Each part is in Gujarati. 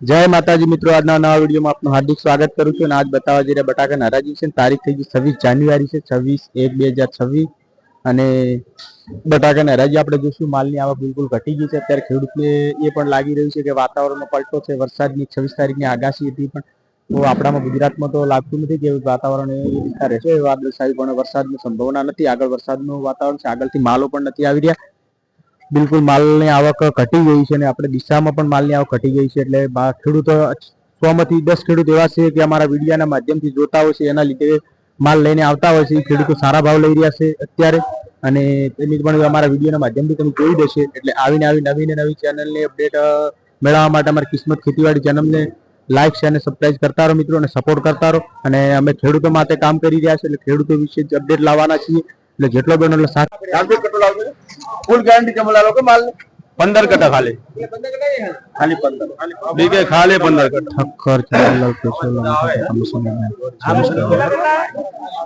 જય માતાજી મિત્રો, આજના નવા વિડીયોમાં આપનું હાર્દિક સ્વાગત કરું છું અને આજ બતાવવા જઈ રહ્યા બટાકાના હરાજી છે તારીખ થઈ ગઈ છવ્વીસ જાન્યુઆરી છે, છવ્વીસ એક બે હજાર છવ્વીસ. અને બટાકાના હરાજી આપણે જોઈશું માલની આવક બિલકુલ ઘટી ગઈ છે. અત્યારે ખેડૂતને એ પણ લાગી રહ્યું છે કે વાતાવરણનો પલટો છે, વરસાદની છવ્વીસ તારીખની આગાશી હતી પણ તો આપણામાં ગુજરાતમાં તો લાગતું નથી કે વાતાવરણ એ રીતના રહેશે વાદળછાયું પણ વરસાદની સંભાવના નથી. આગળ વરસાદનું વાતાવરણ છે, આગળથી માલો પણ નથી આવી રહ્યા. બિલકુલ માલની આવક ઘટી ગઈ છે અને આપણે દિશામાં પણ માલની આવક ઘટી ગઈ છે એટલે ખેડૂતો સોમાંથી દસ ખેડૂત એવા છે કે અમારા વિડીયાના માધ્યમથી જોતા હોય છે, એના લીધે માલ લઈને આવતા હોય છે. ખેડૂતો સારા ભાવ લઈ રહ્યા છે અત્યારે અને તેની પણ અમારા વિડીયોના માધ્યમથી તમે જોઈ દેશે. એટલે આવીને આવી નવી ને નવી ચેનલની અપડેટ મેળવવા માટે અમારી કિસ્મત ખેતીવાડી ચેનલને લાઈક છે અને સબસ્ક્રાઇબ કરતા રહો મિત્રો અને સપોર્ટ કરતા રહો. અને અમે ખેડૂતો માટે કામ કરી રહ્યા છે એટલે ખેડૂતો વિશે જ અપડેટ લાવવાના છીએ. એટલે જેટલો બનો એટલો સાથ ફૂલ ગેરંટી જમલા લોકો માલ પંદર કટા ખાલી. ખાલી પંદર. બીકે ખાલી પંદર કટા ઠક્કર ચાલલ કેશોલ કમિશન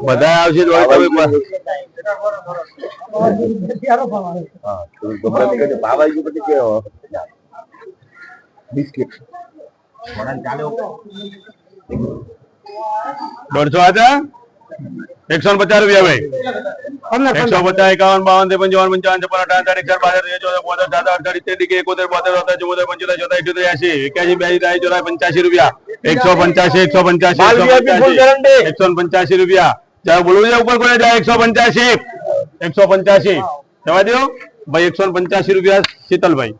બધા આવશે તો ભાવ આવી ગયો પછી કે બિસ્કિટ. દોઢસો હતા એકસો પચાસ રૂપિયા ભાઈ. એકસો પચાસ એકાવન બાવન પંચાવન પંચાવન છપ્પન અઠાવન ચાર બાસઠ સાત એકોતેર બોતેર ચોતેર ચુમ્મોતેર પંચોતેર છોતેર ઇઠ્યોતેર એસી એક્યાસી બે ત્રાસી ચોરા પંચ્યાસી રૂપિયા. એકસો પંચ્યાસી એકસો પંચ્યાસી એકસો પંચાસી પંચ્યાસી. એકસો રૂપિયા. ચાલો બોલવું છે ઉપર કોને જાય એકસો પંચ્યાસી. એકસો પંચ્યાસી. જવા દો ભાઈ એકસો ને પંચ્યાસી રૂપિયા શીતલભાઈ.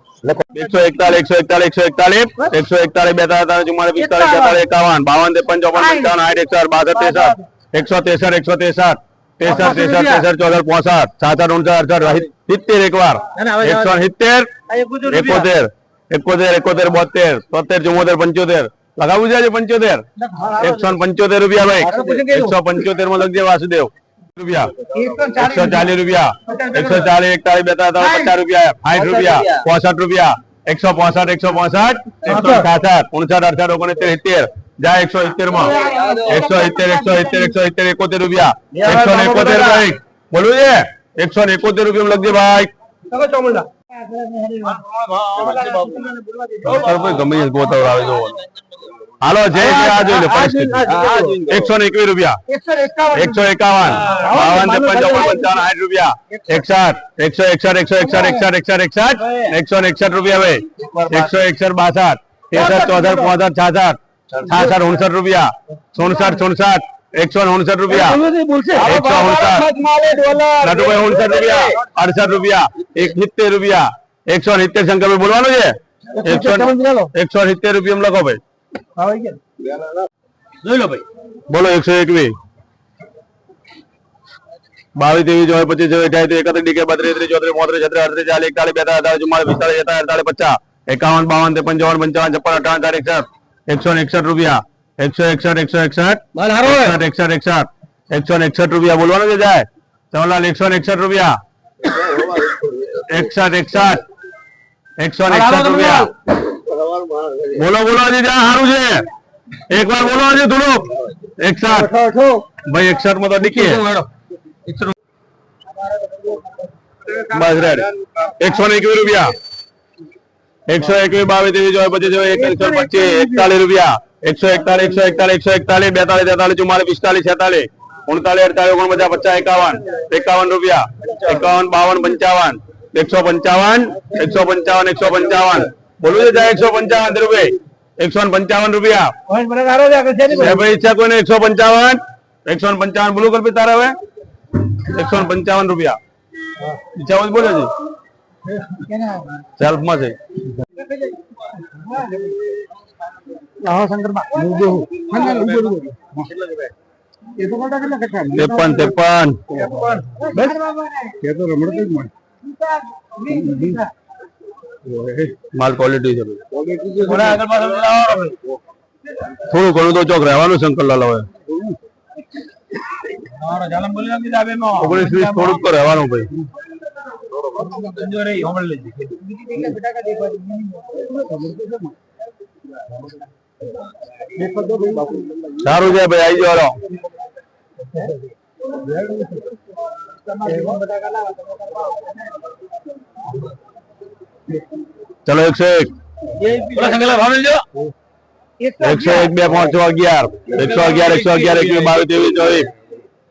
એકસો એકતાલીસ એકસો એકતાલીસ એકસો એકતાલીસ. એકસો એકતાલીસ બેતાલીસ ચુમ્માલીસ પિસ્તાલીસ છેતાલીસ એકાવન બાવન ત્રેપન ચોપન પંચાવન આઠ એકસો બાસઠ ત્રેસઠ. એકસો ત્રેસઠ એકસો ત્રેસઠ ત્રેસઠ ત્રેસઠ ત્રેસઠ ચોસઠ પોસઠ સાસઠ ઉનસઠ અડસઠ સિત્તેર એક વાર એકસો સિત્તેર એકોતેર એકોતેર એકોતેર બોતેર તોતેર ચુમ્મોતેર પંચોતેર. લગાવું છે પંચોતેર? એકસો પંચોતેર રૂપિયા ભાઈ. એકસો પંચોતેરમાં લખજે વાસુદેવ. રૂપિયા. એકસો ચાલીસ રૂપિયા. એકસો ચાલીસ એકતાલીસ બેતાલીસ પચાસ રૂપિયા. સાઠ રૂપિયા. પોસઠ રૂપિયા. એકસો પોસઠ એકસો પોસઠ એકસો છાસઠ ઉનસઠ અડસઠ ઓગણસિત્તેર. સિત્તેર જાય એકસો સિત્તેરમાં એકસો સિત્તેર એકસો સિત્તેર એકસો સિત્તેર એકોતેર રૂપિયા એકસો ને એકોતેર ભાઈ બોલવું છે એકસો ને એકોતેર રૂપિયા લખજે ભાઈ ભાઈ ગમે તે ગોતવડ આવે જો હાલો જે છે આ જોઈ લો પરિસ્થિતિ એકસો ને એકવીસ રૂપિયા એકસો એકાવન બાવન ત્રેપન ચોપન પંચાવન સાઠ રૂપિયા એકસઠ એકસો એકસઠ એકસો એકસઠ એકસઠ એકસઠ એકસઠ એકસો ને એકસઠ રૂપિયા ભાઈ એકસો એકસઠ બાસઠ ત્રેસઠ ચોસઠ પોસઠ છાસઠ છાસઠ ઉનસઠ રૂપિયા સોનસઠ સોનસઠ એકસો ને રૂપિયા એકસો ઉનસઠ નટુભાઈ રૂપિયા અડસઠ રૂપિયા એક સિત્તેર રૂપિયા એકસો સિત્તેર શંકરભાઈ બોલવાનું છે? એકસો એકસો સિત્તેર રૂપિયા લખો ભાઈ. જોઈ લો ભાઈ. બોલો એકસો એકવીસ. બાવીસ ત્રેવીસ ચોવીસ પચીસ છવ્વીસ અઠ્યાવીસ એકત્રીસ ડીકે બત્રીસ ત્રીસ ચોત્રીસ પોત્રીસ છત્રીસ અડત્રીસ ચાલીસ એકતાલીસ બેતાલીસ અડતાલીસ ચુમ્માલીસ પિસ્તાલીસ છેતાલીસ અડતાલીસ પચાસ એકાવન બાવન ત્રેપન ચોવન પંચાવન છપ્પન અઠાવન તારીખ એકસઠ. એકસો ને એકસઠ રૂપિયા એકસો એકસઠ એકસો એકસઠ માલ હારો હે. એકસઠ એકસઠ એકસઠ એકસો ને એકસઠ રૂપિયા બોલવાનું છે જાય ચવલાલ એકસો ને એકસઠ રૂપિયા એકસઠ એકસઠ એકસો ને એકસઠ રૂપિયા બોલો બોલો હજી જ્યાં સારું છે એક વાર બોલો હજી થોડુંક એકસઠ ભાઈ એકસઠમાં તો ડીકે બસ રેડ એકસો ને એકવીસ રૂપિયા એકસો એકવીસ બાવીસ ત્રેવીસ ચોવીસ પચીસ ચોવીસ એકસો પચીસ એકતાલીસ રૂપિયા. એકસો એકતાલીસ એકસો એકતાલીસ એકસો એકતાલીસ બેતાલીસ તેતાલીસ ચુમ્માલીસ પિસ્તાલીસ છેતાલીસ. ઉનતાલીસ અડતાલીસ ઓગણપચાસ પચાસ એકાવન. એકાવન રૂપિયા. એકાવન બાવન પંચાવન. એકસો પંચાવન એકસો પંચાવન એકસો પંચાવન. બોલું છે એકસો પંચાવન રૂપિયા. એકસો પંચાવન રૂપિયા. સાહેબ ઈચ્છા કોઈને એકસો પંચાવન. એકસો પંચાવન બોલું કલ્પિત તારે હવે એકસો પંચાવન રૂપિયા. ઈચ્છા બોલે છે સેલ્ફમાં છે ત્રેપન ત્રેપન. માલ ક્વોલિટી છે થોડું ઘણું તો ચોક રહેવાનું શંકરલાલ હવે. ઓગણીસ વીસ થોડુંક તો રહેવાનું ભાઈ. સારું છે ભાઈ આવી જાઓ ચલો એકસો એક. એકસો એક, બે, પાંચસો અગિયાર. એકસો અગિયાર એકસો અગિયાર, એકવીસ, બાવીસ, ત્રેવીસ, ચોવીસ.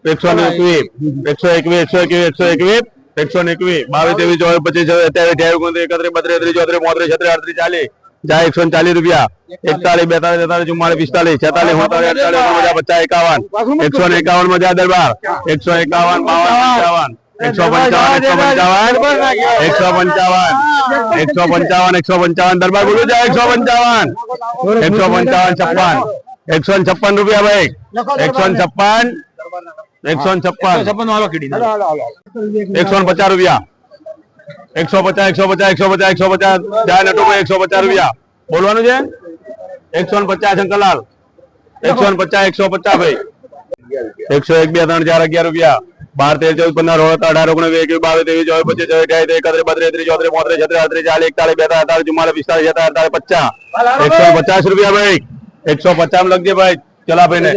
એકસો એકવીસ એકસો એકવીસ એકસો એકવીસ એકસો એકવીસ. એકસો ને એકવીસ, બાવીસ, ત્રેવીસ, ચોવીસ, પચીસ અત્યારે અઠ્યાવીસ, ઓગણત્રીસ, એકત્રીસ, બત્રીસ, ત્રીસ, ચોત્રીસ, પાંત્રીસ, છત્રીસ અડત્રીસ ચાલીસ જાય એકસો ચાલીસ રૂપિયા, એકતાલીસ, બેતાલીસ, તેતાલીસ ચુમ્માલીસ પિસ્તાલીસ, છેતાલીસ સુડતાલીસ અડતાલીસ મજા પચાસ એકાવન, એકસો ને એકાવન મજા દરબાર, એકસો એકાવન, બાવન એકસો પંચાવન એકસો પંચાવન એકસો પંચાવન એકસો પંચાવન એકસો પંચાવન, દરબાર બોલું જાય એકસો પંચાવન એકસો પંચાવન, છપ્પન, એકસો ને છપ્પન રૂપિયા ભાઈ, એકસો ને છપ્પન એકસો છપ્પન. છપ્પન એકસો પચાસ રૂપિયા. એકસો પચાસ એકસો પચાસ એકસો પચાસ એકસો પચાસ. ચાર નટુભાઈ એકસો પચાસ રૂપિયા. બોલવાનું છે? એકસો ને પચાસ શંકરલાલ એકસો ને પચાસ એકસો પચાસ ભાઈ. એકસો એક બે ત્રણ ચાર અગિયાર રૂપિયા. બાર તેર ચૌદ પંદર સોળ સત્તર અઢાર ઓગણીસ વીસ એકવીસ બાવીસ ત્રેવીસ ચોવીસ પચીસ ચોવીસ અઠ્યાવીસ એકત્રીસ બત્રીસ ત્રીસ ચોત્રીસ પોત્રીસ છત્રીસ અડત્રીસ ચાલીસ એકતાલીસ બેતાલીસ અડતાલીસ ચુમ્માલીસ પિસ્તાલીસ છેતાલીસ અડતાલીસ પચાસ. એકસો પચાસ રૂપિયા ભાઈ. એકસો પચાસ લખજે ભાઈ. ચલા ભાઈ ને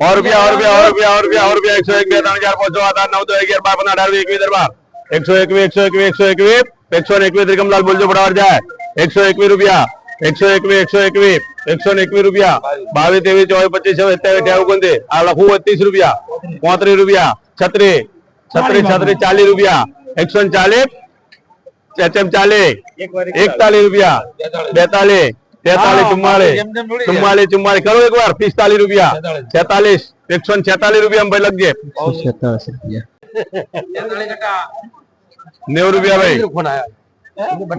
સો રૂપિયા और રૂપિયા और રૂપિયા और રૂપિયા और રૂપિયા એકસો એક બે ત્રણ ચાર પાંચ છ સાત આઠ નવ દસ અગિયાર બાર પંદર અઢાર વીસ એકવીસ દરબાર. એકસો એકવીસ એકસો એકવીસ એકસો એકવીસ એકસો એકવીસ ત્રિકમલાલ બોલજો બરાબર જાય. એકસો એકવીસ રૂપિયા એકસો એકવીસ એકસો એકવીસ એકસો ને એકવીસ રૂપિયા. બાવીસ ત્રેવીસ ચોવીસ પચીસ છવ્વીસ સત્યાવીસ અઠ્યાવીસ ઓગણત્રીસ. આ લખવું હોય ત્રીસ રૂપિયા. પાંત્રીસ રૂપિયા. છત્રીસ. છત્રીસ છત્રીસ ચાલીસ રૂપિયા. એકસો ને ચાલીસ ચાલીસ. એકતાલીસ રૂપિયા. બેતાલીસ. તેતાલીસ ચુમ્માલીસ ચુમ્માલીસ ચુમ્માલીસ કરો એક વાર પિસ્તાલીસ રૂપિયા છેતાલીસ એકસો ને છેતાલીસ રૂપિયા ભાઈ લખજે. રૂપિયા. નેવું રૂપિયા ભાઈ.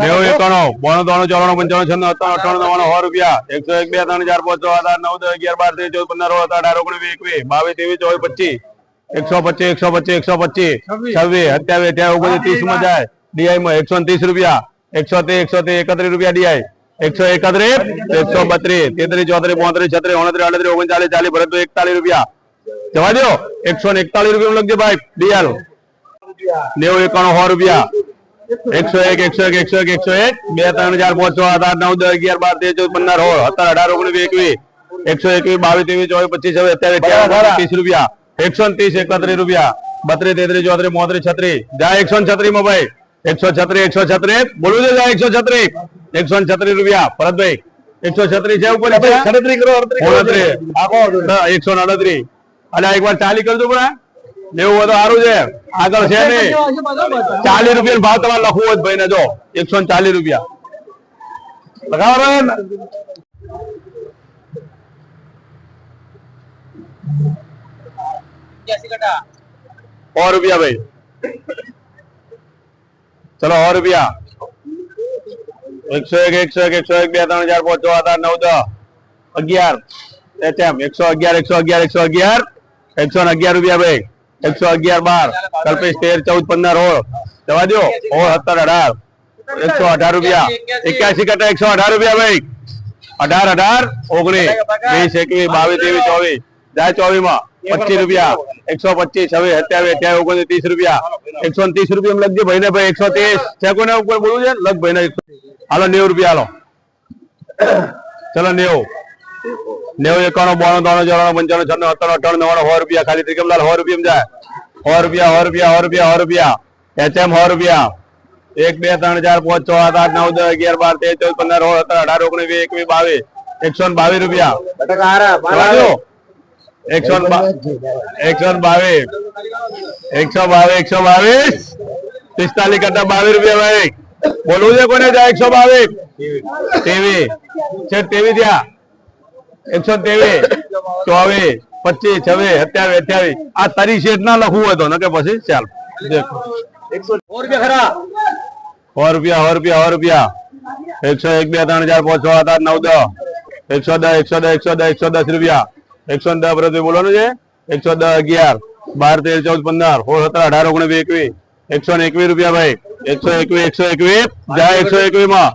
નેવું એકાણું બોણું ત્રણ ચોરાણું પંચાણું છન્નું સત્તાણું અઠાણું નવ્વાણું સો રૂપિયા. એકસો એક બે ત્રણ ચાર પાંચ છ સાત નવ દસ અગિયાર બાર તેર ચૌદ પંદર સોળ અઢાર ઓગણીસ વીસ એકવીસ બાવીસ ત્રેવીસ ચોવીસ પચીસ. એકસો પચીસ એકસો પચીસ એકસો પચીસ. છવ્વીસ. અત્યાવીસ અઠ્યાવીસ ઓગણીસ ત્રીસમાં જાય. ડીઆઈ માં એકસો ત્રીસ રૂપિયા. એકસો તે એકસો તે એકત્રીસ રૂપિયા ડીઆઈ એકસો એકત્રીસ એકસો બત્રીસ તેત્રીસ ચોત્રીસ પાંત્રીસ છત્રીસ ઓણત્રીસ અડત્રીસ ઓગણચાલીસ ચાલીસ ભરત એકતાલીસ રૂપિયા. જવા દો એકસો ને એકતાલીસ રૂપિયા લખજો ભાઈ. ડીઆલ નેવું એકાણું સો રૂપિયા. એકસો એક એકસો એક એકસો એક એકસો એક. બે ત્રણ ચાર પાંચ છ સાત આઠ નવ દસ અગિયાર બાર તેર ચૌદ પંદર સોળ સત્તર અઢાર ઓગણીસ એકવીસ. એકસો એકવીસ બાવીસ ત્રેવીસ ચોવીસ પચીસ છવ્વીસ અત્યારે ત્રીસ રૂપિયા. એકસો ત્રીસ એકત્રીસ રૂપિયા. બત્રીસ તેત્રીસ ચોત્રીસ પોત્રીસ છત્રીસ. જાય એકસો છત્રી છત્રીસમાં ભાઈ. એકસો છત્રીસ એકસો છત્રીસ. બોલવું છે જાય એકસો છત્રીસ. એકસો છત્રીસ રૂપિયા. ભરતભાઈ એકસો છત્રીસ છે ઉપર છત્રીસ કરો એકસો અડત્રીસ. અને એક વાર ચાલી કરજો પરા એવું બધું સારું છે. આગળ છે નહીં. ચાલીસ રૂપિયા ભાવ તમારે લખવું હોય ભાઈ ને જો એકસો ચાલીસ રૂપિયા. લગાવો સો રૂપિયા ભાઈ. ચલો સો રૂપિયા. એકસો એક એકસો એક, એકસો એકસો અગિયાર એકસો અગિયાર એકસો અગિયાર. રૂપિયા બાર. ચૌદ, પંદર અઢાર. રૂપિયા. એક્યાસી કરતા એકસો અઢાર રૂપિયા ભાઈ. અઢાર અઢાર, ઓગણીસ. વીસ, એકવીસ, બાવીસ, ત્રેવીસ, ચોવીસ. જાય ચોવીસમાં પચીસ રૂપિયા. એકસો પચીસ, છવ્વીસ, સત્યાવીસ, અઠ્યાવીસ ઓગણીસ ત્રીસ રૂપિયા. એકસો ત્રીસ રૂપિયા લખજો ભાઈ ને ભાઈ. એકસો ત્રીસ. છે કોને ઉપર બોલવું છે? લખ ભાઈ ને હાલો નેવું રૂપિયા હાલો. ચલો નેવું. નેવું એકાણું બાણું ત્રણ ચોરાણું પંચાણું છન્નું સત્તાણું અઠાણું નવાણું સો રૂપિયા ખાલી ત્રિકમલાલ સો રૂપિયા જાય. સો રૂપિયા સો રૂપિયા સો રૂપિયા સો રૂપિયા. એચએમ સો રૂપિયા. એક બે ત્રણ ચાર પાંચ છ સાત આઠ નવ દસ અગિયાર બાર તેર ચૌદ પંદર સોળ સત્તર અઢાર ઓગણીસ વીસ એકવીસ બાવીસ એકસો ને બાવીસ રૂપિયા. એકસો એકસો બાવીસ. એકસો બાવીસ એકસો બાવીસ. પિસ્તાલીસ કરતા બાવીસ રૂપિયા ભાઈ. બોલવું છે કોને? ત્યાં એકસો બાવીસ. તેવીસ છે તેવી ત્યાં એકસો ત્રેવીસ. ચોવીસ પચીસ છવ્વીસ સત્યાવીસ અઠ્યાવીસ. આ તારી શેઠ ના લખવું હોય તો કે પછી? ચાલ. દેખો. સો રૂપિયા સો રૂપિયા સો રૂપિયા એકસો એક બે ત્રણ ચાર પાંચ છ સાત નવ દસ. એકસો દસ એકસો દસ એકસો દસ એકસો દસ રૂપિયા. એકસો દસ પ્રતિ બોલવાનું છે? એકસો દસ અગિયાર. બાર તેર ચૌદ પંદર. સોળ સત્તર અઢાર ઓગણીસ એકવીસ. એકસો ને એકવીસ રૂપિયા ભાઈ. એકસો એકવીસ એકસો એકવીસ. જાય એકસો એકવીસમાં.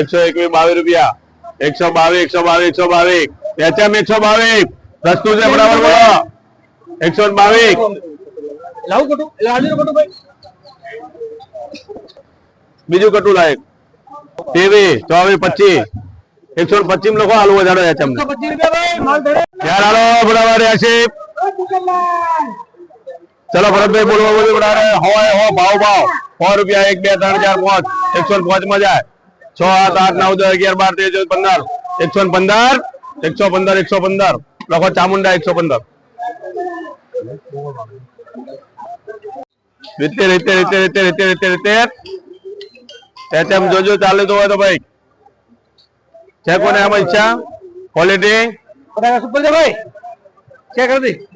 એકસો એકવીસ બાવીસ રૂપિયા. એકસો બાવીસ એકસો બાવીસ એકસો બાવીસ. એચએમ એકસો બાવીસ. સસ્તું છે બરાબર બોલો. એકસો બાવીસ. બીજું કટું લાયક ત્રેવીસ ચોવીસ પચીસ. એકસો પચીસ લોકો હાલ વધારો એચએમ યાર હાલો? બરાબર છે ચલો ભરતભાઈ બોલવા બોલવું બરાબર હોય હો ભાવ ભાવ સો રૂપિયા એક બે ત્રણ ચાર પાંચ એકસો પાંચમાં જાય છ સાત આઠ નવ દસ અગિયાર બાર તેર ચૌદ પંદર એકસો ને પંદર એકસો પંદર એકસો પંદર લખો ચામુંડા એકસો પંદર રીતેર રીતેર રીતેર રીતેર રીતેર રીતેર રીતેર એચએમ જોજો ચાલે તો હોય તો ભાઈ છે કોને આમાં ઈચ્છા ક્વોલિટી પટાકા સુપર છે ભાઈ ચેક કરી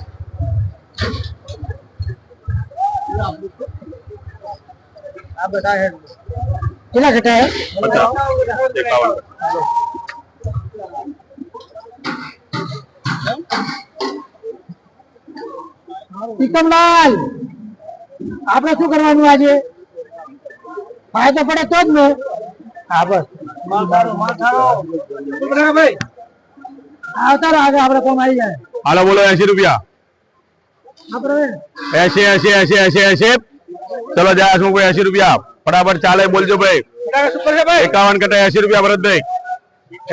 બધા. કેટલા કટા હે? પચાસ. એકાવન. પ્રીતમલાલ આપણે શું કરવાનું આજે? ફાયદો પડે તો જ ને. હા બસ. ભાઈ આવતા આગળ આપણે ફોન આવી જાય. હાલો બોલો એસી રૂપિયા. એસી એસી એસી એસી એસી ચલો જાય શું ભાઈ એસી રૂપિયા. ફટાફટ ચાલે, બોલજો ભાઈ. એકાવન કટા એસી રૂપિયા ભરતભાઈ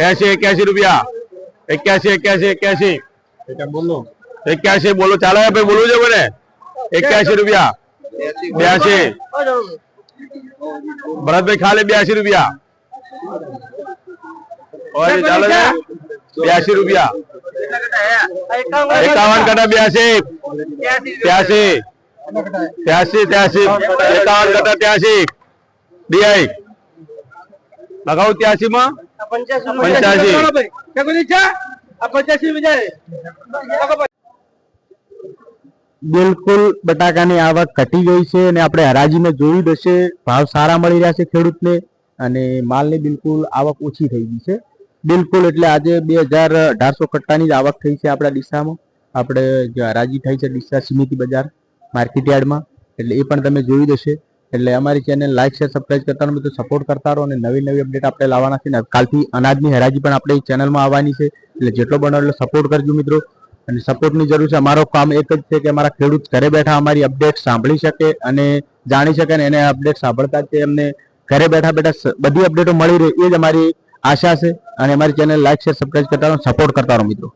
એસી એક્યાસી રૂપિયા. એક્યાસી એક્યાસી એક્યાસી એક્યાસી બોલો, ચાલે ભાઈ બોલવું છે મને. એક્યાસી રૂપિયા. બ્યાસી ભરતભાઈ ખાલી બ્યાસી રૂપિયા. બ્યાસી રૂપિયા. એકાવન કટા બ્યાસી ત્યાસી ત્યાસી પંચ્યાસી. બિલકુલ બટાકાની આવક ઘટી ગઈ છે અને આપણે હરાજીને જોયું હશે. ભાવ સારા મળી રહ્યા છે ખેડૂતને અને માલની બિલકુલ આવક ઓછી થઈ ગઈ છે. બિલકુલ એટલે આજે બે હજાર અઢારસો કટ્ટાની જ આવક થઈ છે આપણા ડીસામાં. આપણે હરાજી થઈ છે ડીસા સિમિતિ બજાર. માર્કેટ યાર્ડમાં. એટલે એ પણ તમે જોયું હશે. એટલે અમારી ચેનલ લાઈક, શેર સબસ્ક્રાઈબ કરતા બધું સપોર્ટ કરતા રહો અને નવી નવી અપડેટ આપણે લાવવાના છે. ને કાલથી અનાજની હરાજી પણ આપણે ચેનલમાં આવવાની છે. એટલે જેટલો બનો એટલો સપોર્ટ કરજો મિત્રો. અને સપોર્ટની જરૂર છે. અમારો કામ એક જ છે કે અમારા ખેડૂત ઘરે બેઠા અમારી અપડેટ સાંભળી શકે અને જાણી શકે અને એને અપડેટ સાંભળતા જ એમને ઘરે બેઠા બેઠા બધી અપડેટો મળી રહે. એ જ અમારી આશા છે. અને અમારી ચેનલ લાઈક, શેર સબસ્ક્રાઈબ કરતા સપોર્ટ કરતા રહો મિત્રો.